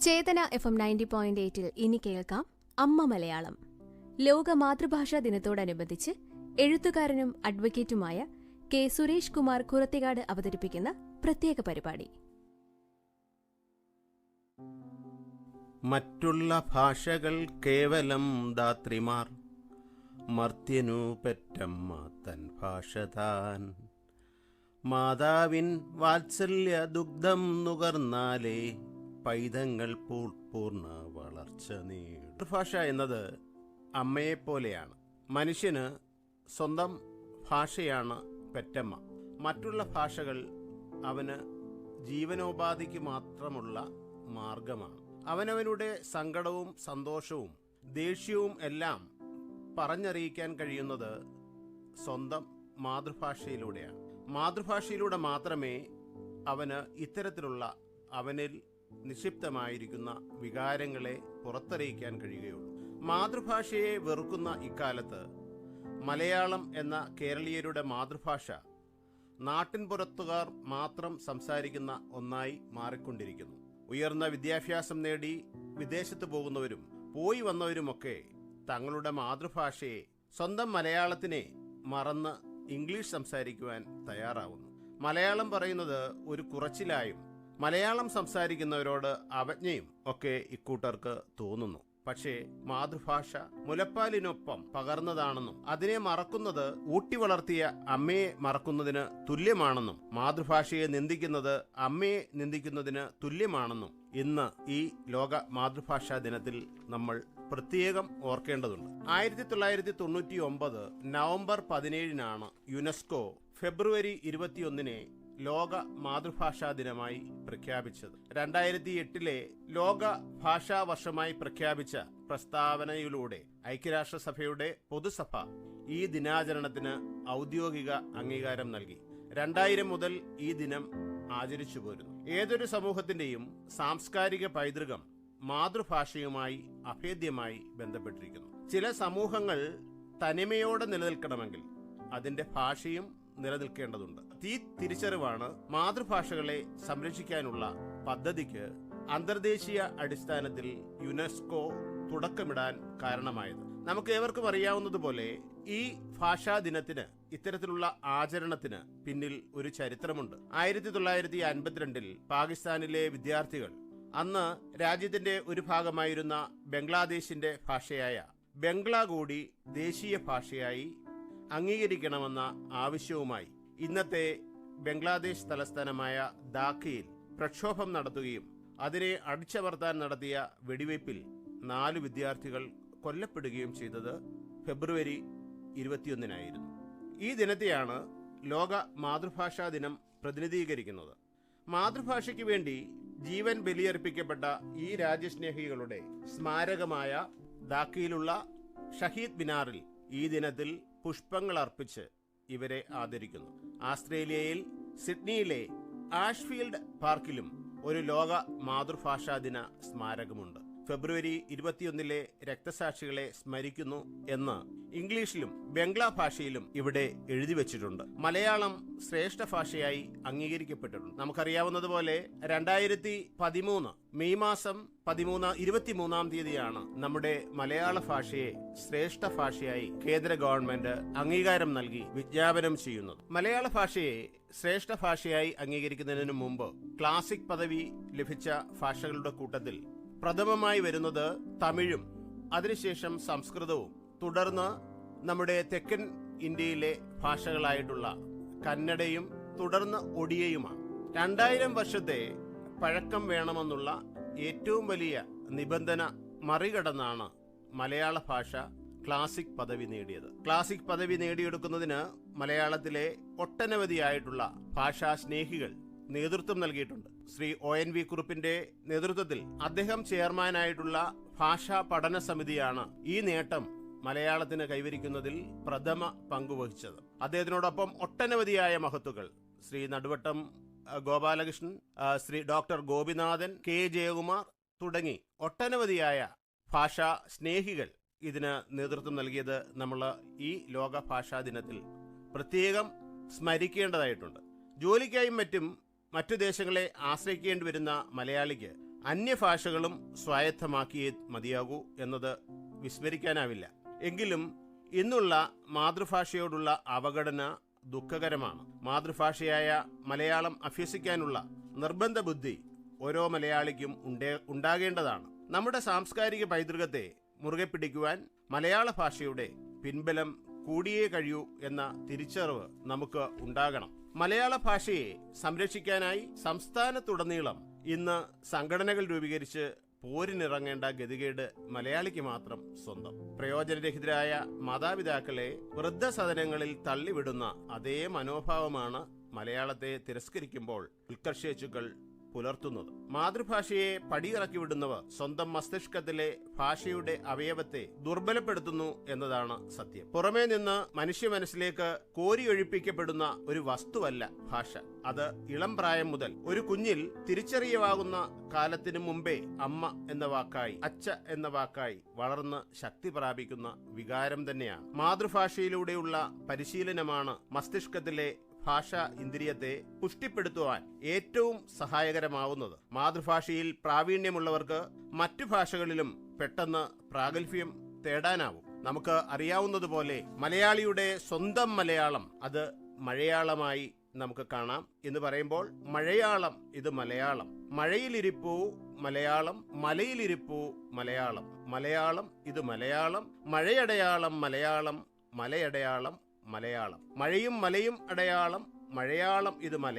Chetana F M ninety point എയ്റ്റിൽ ഇനി കേൾക്കാം അമ്മ മലയാളം. ലോക മാതൃഭാഷാ ദിനത്തോടനുബന്ധിച്ച് എഴുത്തുകാരനും അഡ്വക്കേറ്റുമായ കെ സുരേഷ് കുമാർ കുറത്തികാട് അവതരിപ്പിക്കുന്ന പ്രത്യേക പരിപാടി. മറ്റുള്ള ഭാഷകൾ കേവലം ദാത്രിമാർ മർത്യനു പെറ്റമ്മ തൻ ഭാഷ താൻ മാതാവിൻ വാത്സല്യ ദുഗ്ധം നുകർന്നാലേ പൈതങ്ങൾ പൂർണ വളർച്ച നേടും. ഭാഷ എന്നത് അമ്മയെപ്പോലെയാണ് മനുഷ്യന് സ്വന്തം ഭാഷയാണ് പെറ്റമ്മ. മറ്റുള്ള ഭാഷകൾ അവന് ജീവനോപാധിക്ക് മാത്രമുള്ള മാർഗമാണ്. അവനവനുടെ സങ്കടവും സന്തോഷവും ദേഷ്യവും എല്ലാം പറഞ്ഞറിയിക്കാൻ കഴിയുന്നത് സ്വന്തം മാതൃഭാഷയിലൂടെയാണ്. മാതൃഭാഷയിലൂടെ മാത്രമേ അവന് ഇത്തരത്തിലുള്ള അവനിൽ നിക്ഷിപ്തമായിരിക്കുന്ന വികാരങ്ങളെ പുറത്തറിയിക്കാൻ കഴിയുകയുള്ളൂ. മാതൃഭാഷയെ വെറുക്കുന്ന ഇക്കാലത്ത് മലയാളം എന്ന കേരളീയരുടെ മാതൃഭാഷ നാട്ടിൻപുറത്തുകാർ മാത്രം സംസാരിക്കുന്ന ഒന്നായി മാറിക്കൊണ്ടിരിക്കുന്നു. ഉയർന്ന വിദ്യാഭ്യാസം നേടി വിദേശത്ത് പോകുന്നവരും പോയി വന്നവരുമൊക്കെ തങ്ങളുടെ മാതൃഭാഷയെ സ്വന്തം മലയാളത്തിനെ മറന്ന് ഇംഗ്ലീഷ് സംസാരിക്കുവാൻ തയ്യാറാവുന്നു. മലയാളം പറയുന്നത് ഒരു കുറച്ചിലായും മലയാളം സംസാരിക്കുന്നവരോട് അവജ്ഞയും ഒക്കെ ഇക്കൂട്ടർക്ക് തോന്നുന്നു. പക്ഷേ മാതൃഭാഷ മുലപ്പാലിനൊപ്പം പകർന്നതാണെന്നും അതിനെ മറക്കുന്നത് ഊട്ടി വളർത്തിയ അമ്മയെ മറക്കുന്നതിന് തുല്യമാണെന്നും മാതൃഭാഷയെ നിന്ദിക്കുന്നത് അമ്മയെ നിന്ദിക്കുന്നതിന് തുല്യമാണെന്നും ഇന്ന് ഈ ലോക മാതൃഭാഷാ ദിനത്തിൽ നമ്മൾ പ്രത്യേകം ഓർക്കേണ്ടതുണ്ട്. ആയിരത്തി തൊള്ളായിരത്തി തൊണ്ണൂറ്റി ഒമ്പത് നവംബർ പതിനേഴിനാണ് യുനെസ്കോ ഫെബ്രുവരി ഇരുപത്തിയൊന്നിനെ ലോക മാതൃഭാഷാ ദിനമായി പ്രഖ്യാപിച്ചത്. രണ്ടായിരത്തി എട്ടിലെ ലോക ഭാഷാ വർഷമായി പ്രഖ്യാപിച്ച പ്രസ്താവനയിലൂടെ ഐക്യരാഷ്ട്രസഭയുടെ പൊതുസഭ ഈ ദിനാചരണത്തിന് ഔദ്യോഗിക അംഗീകാരം നൽകി. രണ്ടായിരം മുതൽ ഈ ദിനം ആചരിച്ചു പോരുന്നു. ഏതൊരു സമൂഹത്തിന്റെയും സാംസ്കാരിക പൈതൃകം മാതൃഭാഷയുമായി അഭേദ്യമായി ബന്ധപ്പെട്ടിരിക്കുന്നു. ചില സമൂഹങ്ങൾ തനിമയോടെ നിലനിൽക്കണമെങ്കിൽ അതിന്റെ ഭാഷയും നിലനിൽക്കേണ്ടതുണ്ട്. ഈ തിരിച്ചറിവാണ് മാതൃഭാഷകളെ സംരക്ഷിക്കാനുള്ള പദ്ധതിക്ക് അന്തർദേശീയ അടിസ്ഥാനത്തിൽ യുനെസ്കോ തുടക്കമിടാൻ കാരണമായത്. നമുക്ക് ഏവർക്കും അറിയാവുന്നതുപോലെ ഈ ഭാഷാ ദിനത്തിന് ഇത്തരത്തിലുള്ള ആചരണത്തിന് പിന്നിൽ ഒരു ചരിത്രമുണ്ട്. ആയിരത്തി തൊള്ളായിരത്തി അൻപത്തിരണ്ടിൽ പാകിസ്ഥാനിലെ വിദ്യാർത്ഥികൾ അന്ന് രാജ്യത്തിന്റെ ഒരു ഭാഗമായിരുന്ന ബംഗ്ലാദേശിന്റെ ഭാഷയായ ബംഗ്ലാ കൂടി ദേശീയ ഭാഷയായി അംഗീകരിക്കണമെന്ന ആവശ്യവുമായി ഇന്നത്തെ ബംഗ്ലാദേശ് തലസ്ഥാനമായ ധാക്കയിൽ പ്രക്ഷോഭം നടത്തുകയും അതിനെ അടിച്ചമർത്താൻ നടത്തിയ വെടിവയ്പിൽ നാല് വിദ്യാർത്ഥികൾ കൊല്ലപ്പെടുകയും ചെയ്തത് ഫെബ്രുവരി ഇരുപത്തിയൊന്നിനായിരുന്നു. ഈ ദിനത്തെയാണ് ലോക മാതൃഭാഷാ ദിനം പ്രതിനിധീകരിക്കുന്നത്. മാതൃഭാഷയ്ക്ക് വേണ്ടി ജീവൻ ബലിയർപ്പിക്കപ്പെട്ട ഈ രാജ്യസ്നേഹികളുടെ സ്മാരകമായ ധാക്കയിലുള്ള ഷഹീദ് ബിനാറിൽ ഈ ദിനത്തിൽ പുഷ്പങ്ങൾ അർപ്പിച്ച് ഇവരെ ആദരിക്കുന്നു. ആസ്ട്രേലിയയിൽ സിഡ്നിയിലെ ആഷ്ഫീൽഡ് പാർക്കിലും ഒരു ലോക മാതൃഭാഷാ ദിന സ്മാരകമുണ്ട്. ഫെബ്രുവരി ഇരുപത്തിയൊന്നിലെ രക്തസാക്ഷികളെ സ്മരിക്കുന്നു എന്ന് ഇംഗ്ലീഷിലും ബംഗ്ലാ ഭാഷയിലും ഇവിടെ എഴുതി വെച്ചിട്ടുണ്ട്. മലയാളം ശ്രേഷ്ഠ ഭാഷയായി അംഗീകരിക്കപ്പെട്ടിട്ടുണ്ട്. നമുക്കറിയാവുന്നതുപോലെ രണ്ടായിരത്തി പതിമൂന്ന് മെയ് മാസം പതിമൂന്ന് ഇരുപത്തിമൂന്നാം തീയതിയാണ് നമ്മുടെ മലയാള ഭാഷയെ ശ്രേഷ്ഠ ഭാഷയായി കേന്ദ്ര ഗവൺമെന്റ് അംഗീകാരം നൽകി വിജ്ഞാപനം ചെയ്യുന്നത്. മലയാള ഭാഷയെ ശ്രേഷ്ഠ ഭാഷയായി അംഗീകരിക്കുന്നതിന് മുമ്പ് ക്ലാസിക് പദവി ലഭിച്ച ഭാഷകളുടെ കൂട്ടത്തിൽ പ്രഥമമായി വരുന്നത് തമിഴും അതിനുശേഷം സംസ്കൃതവും. തുടർന്ന് നമ്മുടെ തെക്കൻ ഇന്ത്യയിലെ ഭാഷകളായിട്ടുള്ള കന്നഡയും തുടർന്ന് ഒഡിയയുമാണ് രണ്ടായിരം വർഷത്തെ പഴക്കം വേണമെന്നുള്ള ഏറ്റവും വലിയ നിബന്ധന മറികടന്നാണ് മലയാള ഭാഷ ക്ലാസിക് പദവി നേടിയത്. ക്ലാസിക് പദവി നേടിയെടുക്കുന്നതിന് മലയാളത്തിലെ ഒട്ടനവധിയായിട്ടുള്ള ഭാഷാ സ്നേഹികൾ നേതൃത്വം നൽകിയിട്ടുണ്ട്. ശ്രീ ഒ എൻ വി കുറുപ്പിന്റെ നേതൃത്വത്തിൽ അദ്ദേഹം ചെയർമാനായിട്ടുള്ള ഭാഷാ പഠന സമിതിയാണ് ഈ നേട്ടം മലയാളത്തിന് കൈവരിക്കുന്നതിൽ പ്രഥമ പങ്കുവഹിച്ചത്. അദ്ദേഹത്തിനോടൊപ്പം ഒട്ടനവധിയായ മഹത്തുക്കൾ ശ്രീ നടുവട്ടം ഗോപാലകൃഷ്ണൻ ശ്രീ ഡോക്ടർ ഗോപിനാഥൻ കെ ജയകുമാർ തുടങ്ങി ഒട്ടനവധിയായ ഭാഷാ സ്നേഹികൾ ഇതിന് നേതൃത്വം നൽകിയത് നമ്മൾ ഈ ലോക ഭാഷാ ദിനത്തിൽ പ്രത്യേകം സ്മരിക്കേണ്ടതായിട്ടുണ്ട്. ജോലിക്കായും മറ്റും മറ്റു ദേശങ്ങളെ ആശ്രയിക്കേണ്ടി വരുന്ന മലയാളിക്ക് അന്യഭാഷകളും സ്വായത്തമാക്കിയേ മതിയാകൂ എന്നത് വിസ്മരിക്കാനാവില്ല. എങ്കിലും ഇന്നുള്ള മാതൃഭാഷയോടുള്ള അവഗണന ദുഃഖകരമാണ്. മാതൃഭാഷയായ മലയാളം അഭ്യസിക്കാനുള്ള നിർബന്ധ ബുദ്ധി ഓരോ മലയാളിക്കും ഉണ്ടേ ഉണ്ടാകേണ്ടതാണ്. നമ്മുടെ സാംസ്കാരിക പൈതൃകത്തെ മുറുകെ പിടിക്കുവാൻ മലയാള ഭാഷയുടെ പിൻബലം കൂടിയേ കഴിയൂ എന്ന തിരിച്ചറിവ് നമുക്ക് ഉണ്ടാകണം. മലയാള ഭാഷയെ സംരക്ഷിക്കാനായി സംസ്ഥാനത്തുടനീളം ഇന്ന് സംഘടനകൾ രൂപീകരിച്ച് പോരിനിറങ്ങേണ്ട ഗതികേട് മലയാളിക്ക് മാത്രം സ്വന്തം. പ്രയോജനരഹിതരായ മാതാപിതാക്കളെ വൃദ്ധസദനങ്ങളിൽ തള്ളിവിടുന്ന അതേ മനോഭാവമാണ് മലയാളത്തെ തിരസ്കരിക്കുമ്പോൾ ഉത്കർഷേച്ചുക്കൾ പുലർത്തുന്നത്. മാതൃഭാഷയെ പടിയിറക്കി വിടുന്നവർ സ്വന്തം മസ്തിഷ്കത്തിലെ ഭാഷയുടെ അവയവത്തെ ദുർബലപ്പെടുത്തുന്നു എന്നതാണ് സത്യം. പുറമേ നിന്ന് മനുഷ്യ മനസ്സിലേക്ക് കോരിയൊഴിപ്പിക്കപ്പെടുന്ന ഒരു വസ്തുവല്ല ഭാഷ. അത് ഇളം പ്രായം മുതൽ ഒരു കുഞ്ഞിൽ തിരിച്ചറിയവാകുന്ന കാലത്തിനു മുമ്പേ അമ്മ എന്ന വാക്കായി അച്ഛ എന്ന വാക്കായി വളർന്ന് ശക്തി പ്രാപിക്കുന്ന വികാരം തന്നെയാണ്. മാതൃഭാഷയിലൂടെയുള്ള പരിശീലനമാണ് മസ്തിഷ്കത്തിലെ ഭാഷാ ഇന്ദ്രിയത്തെ പുഷ്ടിപ്പെടുത്തുവാൻ ഏറ്റവും സഹായകരമാവുന്നത്. മാതൃഭാഷയിൽ പ്രാവീണ്യമുള്ളവർക്ക് മറ്റു ഭാഷകളിലും പെട്ടെന്ന് പ്രാഗൽഭ്യം തേടാനാവും. നമുക്ക് അറിയാവുന്നതുപോലെ മലയാളിയുടെ സ്വന്തം മലയാളം അത് മഴയാളമായി നമുക്ക് കാണാം എന്ന് പറയുമ്പോൾ മഴയാളം ഇത് മലയാളം. മഴയിലിരിപ്പൂ മലയാളം മലയിലിരിപ്പൂ മലയാളം. മലയാളം ഇത് മലയാളം മഴയടയാളം മലയാളം മലയടയാളം മലയാളം. മഴയും മലയും അടയാളം. മഴയാളം ഇത് മല